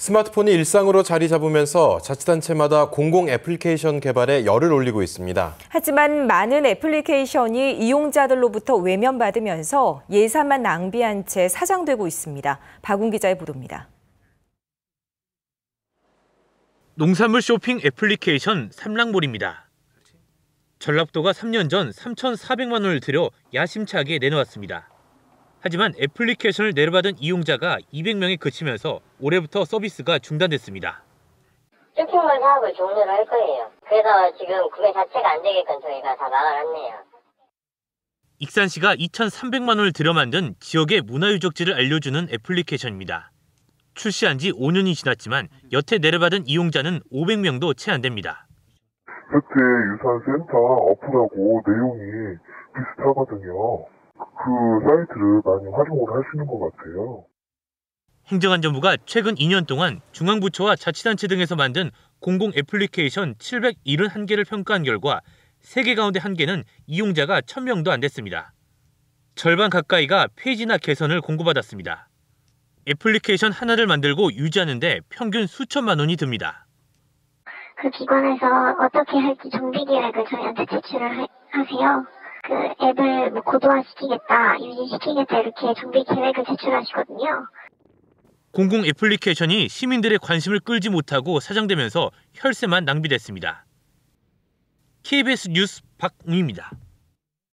스마트폰이 일상으로 자리 잡으면서 자치단체마다 공공 애플리케이션 개발에 열을 올리고 있습니다. 하지만 많은 애플리케이션이 이용자들로부터 외면받으면서 예산만 낭비한 채 사장되고 있습니다. 박ун 기자의 보도입니다. 농산물 쇼핑 애플리케이션 삼랑몰입니다. 전라북도가 3년 전 3,400만 원을 들여 야심차게 내놓았습니다. 하지만 애플리케이션을 내려받은 이용자가 200명에 그치면서 올해부터 서비스가 중단됐습니다. 쇼핑몰 사업을 종료를 할 거예요. 그래서 지금 구매 자체가 안 되게끔 저희가 다 나가놨네요. 익산시가 2,300만 원을 들여 만든 지역의 문화유적지를 알려주는 애플리케이션입니다. 출시한 지 5년이 지났지만 여태 내려받은 이용자는 500명도 채 안 됩니다. 셋째 유산센터 어플하고 내용이 비슷하거든요. 그 사이트를 많이 활용을 하시는 것 같아요. 행정안전부가 최근 2년 동안 중앙부처와 자치단체 등에서 만든 공공 애플리케이션 771개를 평가한 결과 3개 가운데 1개는 이용자가 1000명도 안 됐습니다. 절반 가까이가 폐지나 개선을 공고받았습니다. 애플리케이션 하나를 만들고 유지하는데 평균 수천만 원이 듭니다. 그 기관에서 어떻게 할지 정비 계획을 저희한테 제출을 하, 하세요. 그 앱을 뭐 고도화시키겠다, 유지시키겠다 이렇게 정비 계획을 제출하시거든요. 공공 애플리케이션이 시민들의 관심을 끌지 못하고 사장되면서 혈세만 낭비됐습니다. KBS 뉴스 박웅입니다.